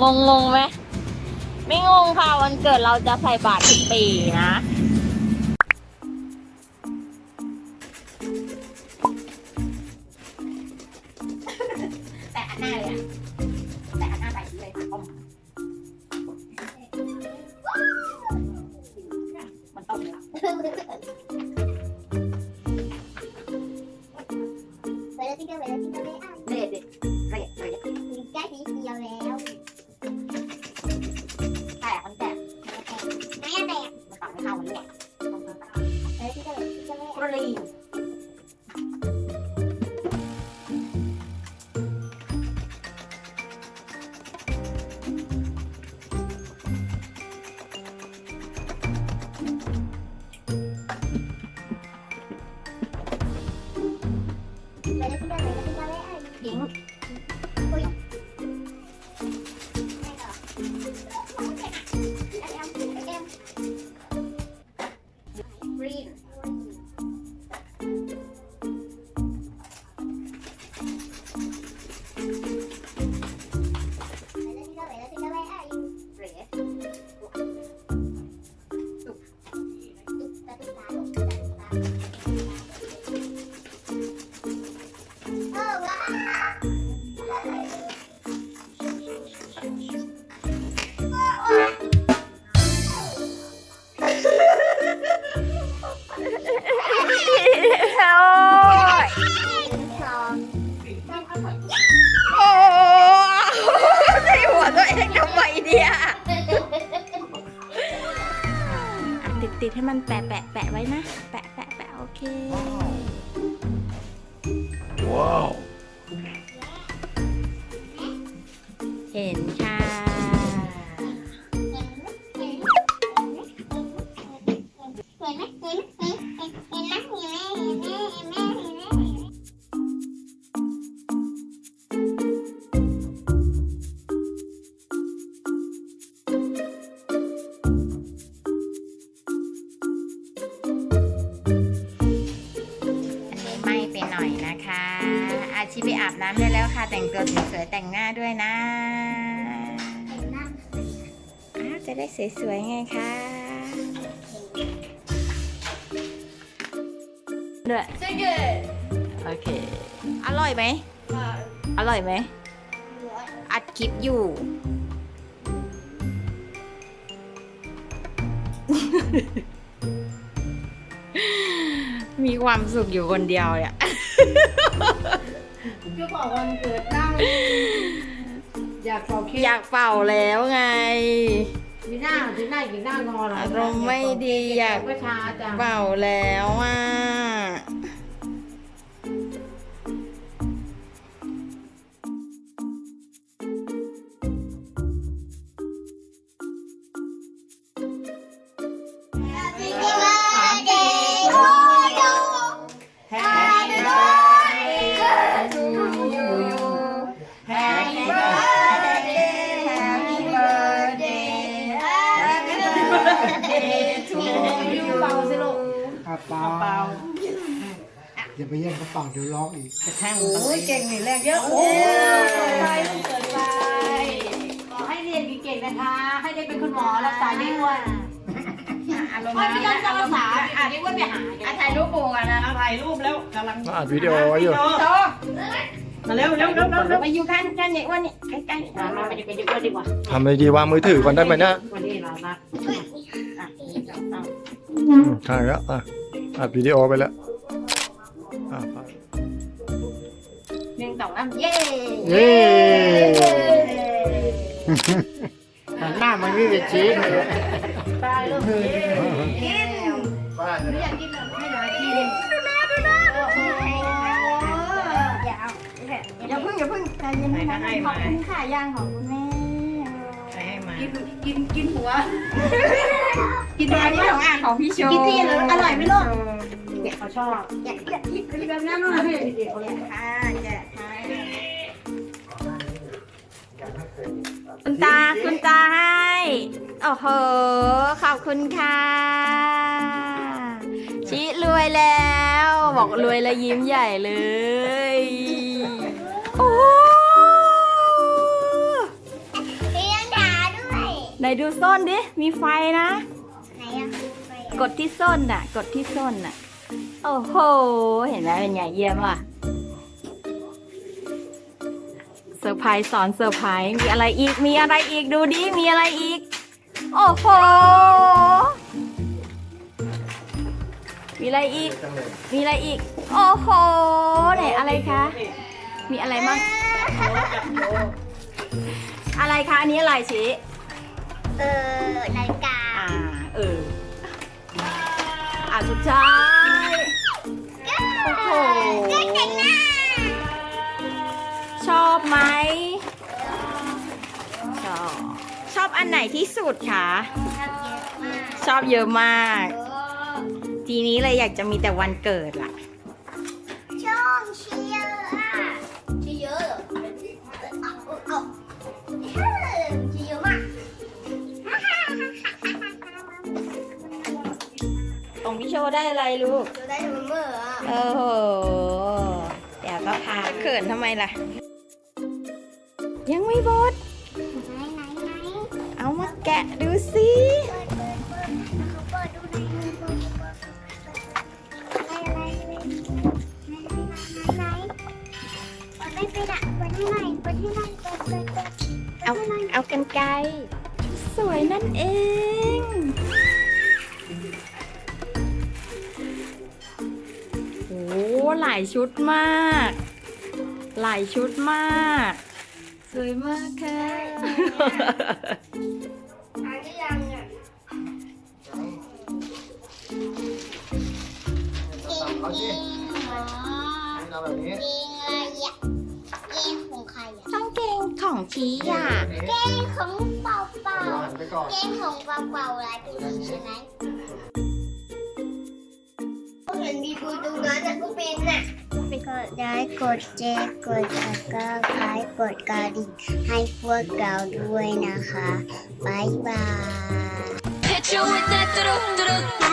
งงงไหมไม่งงค่ะวันเกิดเราจะใส่บาตรทุกปีนะ ทำไมเนี่ยติดติดๆให้มันแปะแปะแปะไว้นะ แปะแปะแปะโอเคเห็นค่ะ ชีไปอาบน้ำได้แล้วค่ะ แต่งตัวสวยๆแต่งหน้าด้วยนะอ้าวจะได้สวยๆไงคะด้วยโอเค อร่อยไหม อร่อยไหม อัดคลิปอยู่ มีความสุขอยู่คนเดียวเนี่ย ก็บอกวันเกิดนั่งอยากเป่าเค้กอยากเป่าแล้วไง มีหน้าที่หน้ากินหน้างอเหรออารมณ์ไม่ดีอยากก็ช้าจัง เป่าแล้วอะ เป่าสิลูกอาเปล่าเป่าอย่าไปแย่งเขาเป่าเดี๋ยวร้องอีกโอ้ยเก่งนี่แรงเยอะโอ้ยไปลูกเกิดไปขอให้เรียนเก่งๆนะคะ ให้ได้เป็นคุณหมอรักษาได้อ้วนอารมณ์ไม่ต้องจะรักษาอะได้อ้วนไปหาอะถ่ายรูปปูกันนะถ่ายรูปแล้วกำลังอัดวิดีโอไว้อยู่มาเร็วเร็วเร็วเร็วเร็วไปอยู่กันกันเนี่ยอ้วนนี่ใกล้มามาไปดีไปดีอ้วนดีกว่าทำอะไรดีวางมือถือก่อนได้ไหมเนี่ยวันนี้เราละ อืมถ่ายแล้วอะอัดวิดีโอไปแล้วอะไปๆหนึ่งสองสามเย้เย้หันหน้ามันนี่จะชี้เลยไปลูกกินบ้านอยากกินเหรอให้หลานกินดูแลดูแลดูแลอย่าเอาอย่าเพิ่งอย่าเพิ่งใจเย็นๆนะขอบคุณค่ะย่างของคุณแม่กินกินกินหัว กินอันนี้ของอ่างของพี่โชกินที่อร่อยไหมลูกเขาชอบอยากอยากกินแบบนั้นเลยค่ะแกะให้คุณตาคุณตาให้โอ้โห ขอบคุณค่ะชิรวยแล้ว บอกรวยแล้วยิ้มใหญ่เลย โอ้ Mira, ไหนดูส้นดิ มีไฟนะไหนอะไปอะ กดที่ส้นน่ะ กดที่ส้นน่ะ โอ้โห เห็นไหมเป็นไงเยี่ยมว่ะเซอร์ไพรส์สอนเซอร์ไพรส์มีอะไรอีก มีอะไรอีกดูดิ มีอะไรอีก โอ้โห มีอะไรอีก มีอะไรอีก โอ้โหไหนอะไรคะ มีอะไรมั่งอะไรคะ อันนี้อะไรชิ เออนาฬิกา สุดท้าย โอ้โหเครื่องแต่งหน้าชอบไหม ชอบ ชอบอันไหนที่สุดคะ ชอบเยอะมาก ทีนี้เลยอยากจะมีแต่วันเกิดล่ะ ของพี่โชว์ได้อะไรลูกเราได้เสมออะโอ้โห เดี๋ยวก็พาเขินทำไมล่ะ ยังไม่บดไหนไหนไหนเอามาแกะดูสิเปิดเปิดเปิดเขาเปิดดูไหนไหนเปิดเปิดอะไรอะไรไหนไหนไหนไหนเปิดไม่เป็นอะเปิดให้หน่อยเปิดให้หน่อยเปิดเปิดเปิดเอาเอากันไกลสวยนั่นเอง หลายชุดมาก หลายชุดมาก สวยมากค่ะอ่านหรือยังอะเก่งจริงเหรอเอาแบบนี้เก่งอะไรอะเก่งของใครอะต้องเกงของชี้อะ เก่งของเป่าเป่าหันไปก่อนเก่งของเป่าเป่าอะไรเป็นจริงใช่ ไลค์กดแชร์กดติดตามกดกระดิ่งให้พวกเราด้วยนะคะ บ๊ายบาย